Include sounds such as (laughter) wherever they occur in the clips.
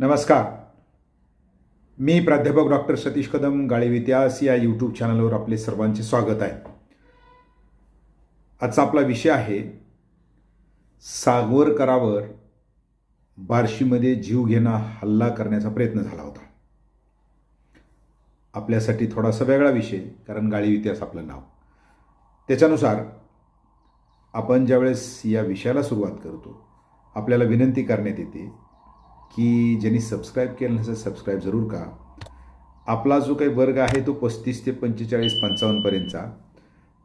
नमस्कार. मी प्राध्यापक डॉक्टर सतीश कदम गाळीव इतिहास या यूट्यूब चॅनलवर आपले सर्वांचे स्वागत आहे. आजचा आपला विषय आहे सागवरकरावर बार्शीमध्ये जीव घेणा हल्ला करण्याचा प्रयत्न झाला होता. आपल्यासाठी थोडासा वेगळा विषय कारण गाळीव इतिहास आपलं नाव. त्याच्यानुसार आपण ज्यावेळेस या विषयाला सुरुवात करतो आपल्याला विनंती करण्यात येते की ज्यांनी सबस्क्राईब केलं नसेल सबस्क्राईब जरूर का आपला जो काही वर्ग आहे तो पस्तीस ते पंचेचाळीस पंचावन्नपर्यंतचा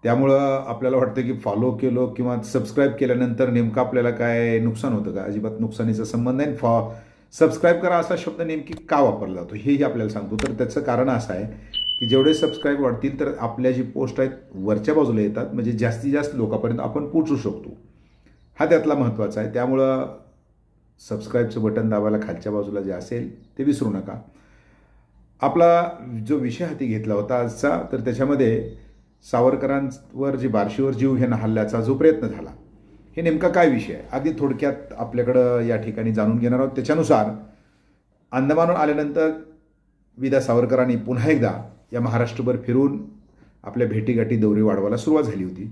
त्यामुळं आपल्याला वाटतं की फॉलो केलो किंवा सबस्क्राईब केल्यानंतर नेमकं आपल्याला काय नुकसान होतं का? अजिबात नुकसानीचा संबंध नाही. फॉ सबस्क्राईब करा असा शब्द नेमकी का वापरला जातो? हेही आपल्याला सांगतो. तर त्याचं कारण असं आहे की जेवढे सबस्क्राईब वाढतील तर आपल्या जी पोस्ट आहेत वरच्या बाजूला येतात. म्हणजे जास्तीत जास्त लोकांपर्यंत आपण पोचू शकतो. हा त्यातला महत्त्वाचा आहे. त्यामुळं सबस्क्राईबचं बटन दाबायला खालच्या बाजूला जे असेल ते विसरू नका. आपला जो विषय हाती घेतला होता आजचा तर त्याच्यामध्ये सावरकरांवर जे बार्शीवर जीव घेणं हल्ल्याचा जो प्रयत्न झाला हे नेमका काय विषय आहे? अगदी थोडक्यात आपल्याकडं या ठिकाणी जाणून घेणार आहोत. त्याच्यानुसार अंदमानवर आल्यानंतर विदा सावरकरांनी पुन्हा एकदा या महाराष्ट्रभर फिरून आपल्या भेटीगाठी दौरे वाढवायला सुरुवात झाली होती.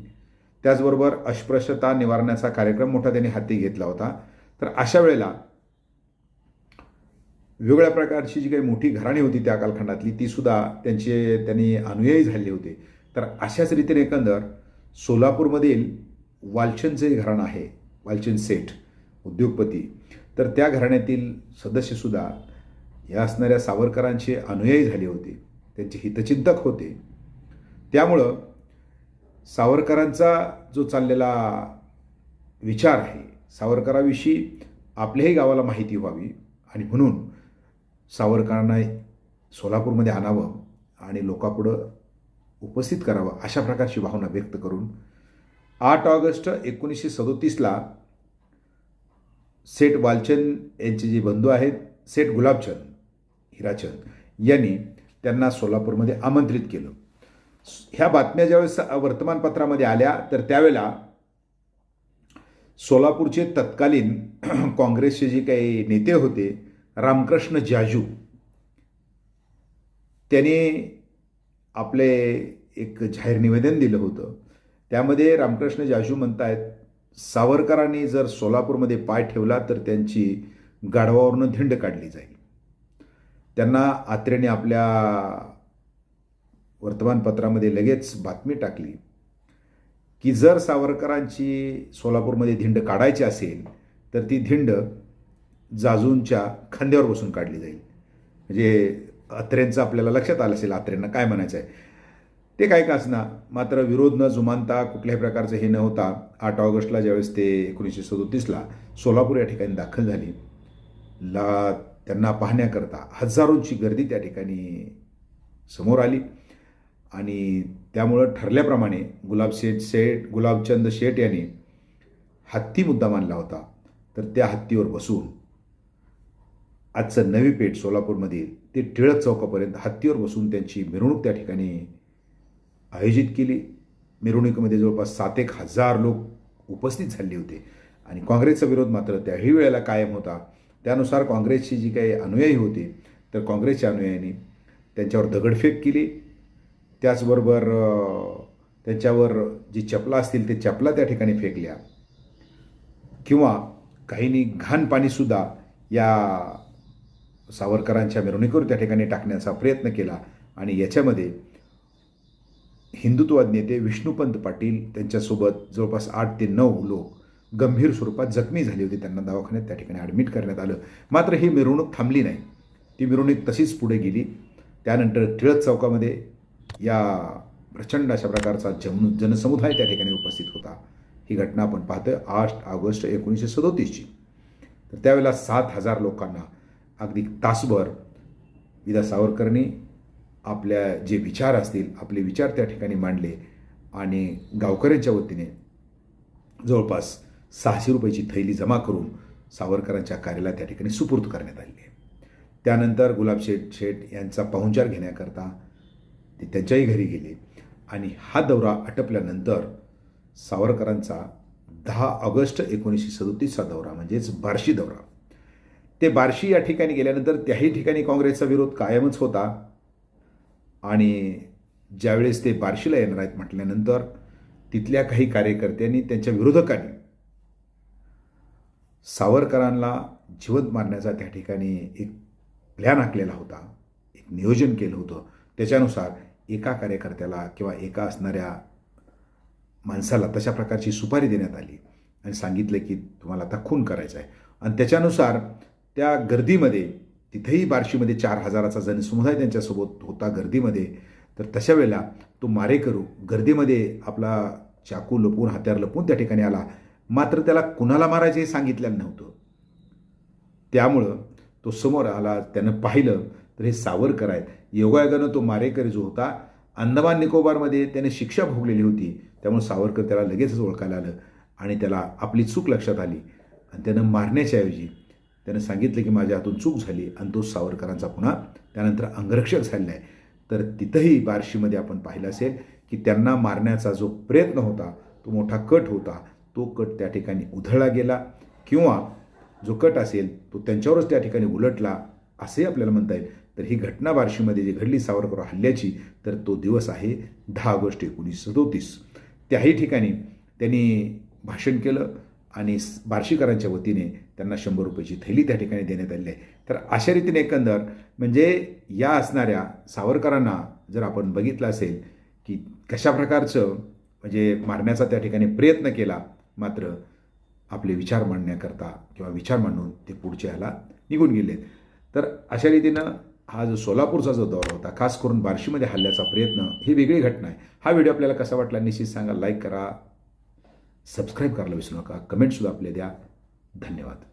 त्याचबरोबर अस्पृश्यता निवारण्याचा कार्यक्रम मोठा त्यांनी हाती घेतला होता. तर अशा वेळेला वेगळ्या प्रकारची जी काही मोठी घराणी होती त्या कालखंडातली ती सुद्धा त्यांचे त्यांनी अनुयायी झाले होते. तर अशाच रीतीने एकंदर सोलापूरमधील वालचंद जे घराणं आहे वालचंद सेठ उद्योगपती. तर त्या घराण्यातील सदस्यसुद्धा या असणाऱ्या सावरकरांचे अनुयायी झाले होते. त्यांचे हितचिंतक होते. त्यामुळं सावरकरांचा जो चाललेला विचार आहे सावरकराविषयी आपल्याही गावाला माहिती व्हावी आणि म्हणून सावरकरांना सोलापूरमध्ये आणावं आणि लोकापुढं उपस्थित करावं अशा प्रकारची भावना व्यक्त करून आठ ऑगस्ट एकोणीसशे सदोतीसला सेठ वालचंद यांचे जे बंधू आहेत सेठ गुलाबचंद हिराचंद यांनी त्यांना सोलापूरमध्ये आमंत्रित केलं. ह्या बातम्या ज्यावेळेस वर्तमानपत्रामध्ये आल्या तर त्यावेळेला सोलापूरचे तत्कालीन (clears throat) काँग्रेसचे जे काही नेते होते रामकृष्ण जाजू त्याने आपले एक जाहीर निवेदन दिलं होतं. त्यामध्ये रामकृष्ण जाजू म्हणत आहेत सावरकरांनी जर सोलापूरमध्ये पाय ठेवला तर त्यांची गाढवावरनं धिंड काढली जाईल. त्यांना आत्रेने आपल्या वर्तमानपत्रामध्ये लगेच बातमी टाकली. की जर सावरकरांची सोलापूरमध्ये धिंड काढायची असेल तर ती धिंड जाजूंच्या खांद्यावर बसून काढली जाईल. म्हणजे अत्र्यांचं आपल्याला लक्षात आलं असेल अत्र्यांना काय म्हणायचं आहे? ते काय का असणार? मात्र विरोध न जुमानता कुठल्याही प्रकारचं हे न होता आठ ऑगस्टला ज्यावेळेस ते एकोणीसशे सदोतीसला सोलापूर या ठिकाणी दाखल झाली ला त्यांना पाहण्याकरता हजारोंची गर्दी त्या ठिकाणी समोर आली आणि त्यामुळं ठरल्याप्रमाणे गुलाब शेठ शेठ गुलाबचंद शेठ यांनी हत्ती मुद्दा मानला होता. तर त्या हत्तीवर बसून आजचं नवी पेठ सोलापूरमधील ते टिळक चौकापर्यंत हत्तीवर बसून त्यांची मिरवणूक त्या ठिकाणी आयोजित केली. मिरवणुकीमध्ये जवळपास सात एक हजार लोक उपस्थित झाले होते. आणि काँग्रेसचा विरोध मात्र त्याही वेळेला कायम होता. त्यानुसार काँग्रेसची जी काही अनुयायी होती तर काँग्रेसच्या अनुयायांनी त्यांच्यावर दगडफेक केली. त्याचबरोबर त्यांच्यावर जी चपला असतील ते चपला त्या ठिकाणी फेकल्या. किंवा काहींनी घाण पाणीसुद्धा या सावरकरांच्या मिरवणुकीवर त्या ठिकाणी टाकण्याचा प्रयत्न केला आणि याच्यामध्ये हिंदुत्ववाद नेते विष्णुपंत पाटील त्यांच्यासोबत जवळपास आठ ते नऊ लोक गंभीर स्वरूपात जखमी झाली होती. त्यांना दवाखान्यात त्या ठिकाणी ॲडमिट करण्यात आलं. मात्र ही मिरवणूक थांबली नाही. ती मिरवणूक तशीच पुढे गेली. त्यानंतर टिळक चौकामध्ये या प्रचंड अशा प्रकारचा जन जनसमुदाय त्या ठिकाणी उपस्थित होता. ही घटना आपण पाहतोय आठ ऑगस्ट एकोणीसशे सदोतीसची. तर त्यावेळेला सात हजार लोकांना अगदी तासभर विदा सावरकरनी आपल्या जे विचार असतील आपले विचार त्या ठिकाणी मांडले आणि गावकऱ्यांच्या वतीने जवळपास सहाशे रुपयाची थैली जमा करून सावरकरांच्या कार्याला त्या ठिकाणी सुपूर्द करण्यात आली आहे. त्यानंतर गुलाबशेठ शेठ यांचा पाहुणचार घेण्याकरता ते त्यांच्याही घरी गेले आणि हा दौरा आटपल्यानंतर सावरकरांचा दहा ऑगस्ट एकोणीसशे सदोतीसचा दौरा म्हणजेच बार्शी दौरा. ते बार्शी या ठिकाणी गेल्यानंतर त्याही ठिकाणी काँग्रेसचा विरोध कायमच होता आणि ज्यावेळेस ते बार्शीला येणार आहेत म्हटल्यानंतर तिथल्या काही कार्यकर्त्यांनी त्यांच्या विरोधकांनी सावरकरांना जिवंत मारण्याचा त्या ठिकाणी एक प्लॅन आखलेला होता एक नियोजन केलं होतं. त्याच्यानुसार एका कार्यकर्त्याला किंवा एका असणाऱ्या माणसाला तशा प्रकारची सुपारी देण्यात आली आणि सांगितलं की तुम्हाला आता खून करायचा आहे. आणि त्याच्यानुसार त्या गर्दीमध्ये तिथेही बार्शीमध्ये चार हजाराचा जनसमुदाय त्यांच्यासोबत होता गर्दीमध्ये तर तशा वेळेला तो मारेकरू गर्दीमध्ये आपला चाकू लपून हत्यार लपून त्या ठिकाणी आला. मात्र त्याला कुणाला मारायचं हे सांगितलेलं नव्हतं. त्यामुळं तो समोर आला त्यानं पाहिलं तर हे सावरकर आहेत. योगायोगानं तो मारेकरी जो होता अंदमान निकोबारमध्ये त्याने शिक्षा भोगलेली होती. त्यामुळे सावरकर त्याला लगेचच ओळखायला आलं आणि त्याला आपली चूक लक्षात आली. आणि त्यानं मारण्याच्या ऐवजी त्यानं सांगितलं की माझ्या हातून चूक झाली आणि तो सावरकरांचा पुन्हा त्यानंतर अंगरक्षक झालेला आहे. तर तिथंही बार्शीमध्ये आपण पाहिलं असेल की त्यांना मारण्याचा जो प्रयत्न होता तो मोठा कट होता. तो कट त्या ठिकाणी उधळला गेला किंवा जो कट असेल तो त्यांच्यावरच त्या ठिकाणी उलटला असे आपल्याला म्हणता येईल. तर ही घटना बार्शीमध्ये जी घडली सावरकर हल्ल्याची तर तो दिवस आहे दहा ऑगस्ट एकोणीसशे सदोतीस. त्याही ठिकाणी त्यांनी भाषण केलं आणि बार्शीकरांच्या वतीने त्यांना शंभर रुपयाची थैली त्या ठिकाणी देण्यात आली आहे. तर अशा रीतीने एकंदर म्हणजे या असणाऱ्या सावरकरांना जर आपण बघितलं असेल की कशा प्रकारचं म्हणजे मारण्याचा त्या ठिकाणी प्रयत्न केला मात्र आपले विचार मांडण्याकरता किंवा विचार मांडून ते पुढच्या ह्याला निघून गेले तर अशा रीतीनं हा जो सोलापूरचा जो दौरा होता खास करून बार्शीमध्ये हल्ल्याचा प्रयत्न ही वेगळी घटना आहे. हा व्हिडिओ आपल्याला कसा वाटला निश्चित सांगा लाईक करा सबस्क्राईब करायला विसरू नका कमेंटसुद्धा आपले द्या. धन्यवाद.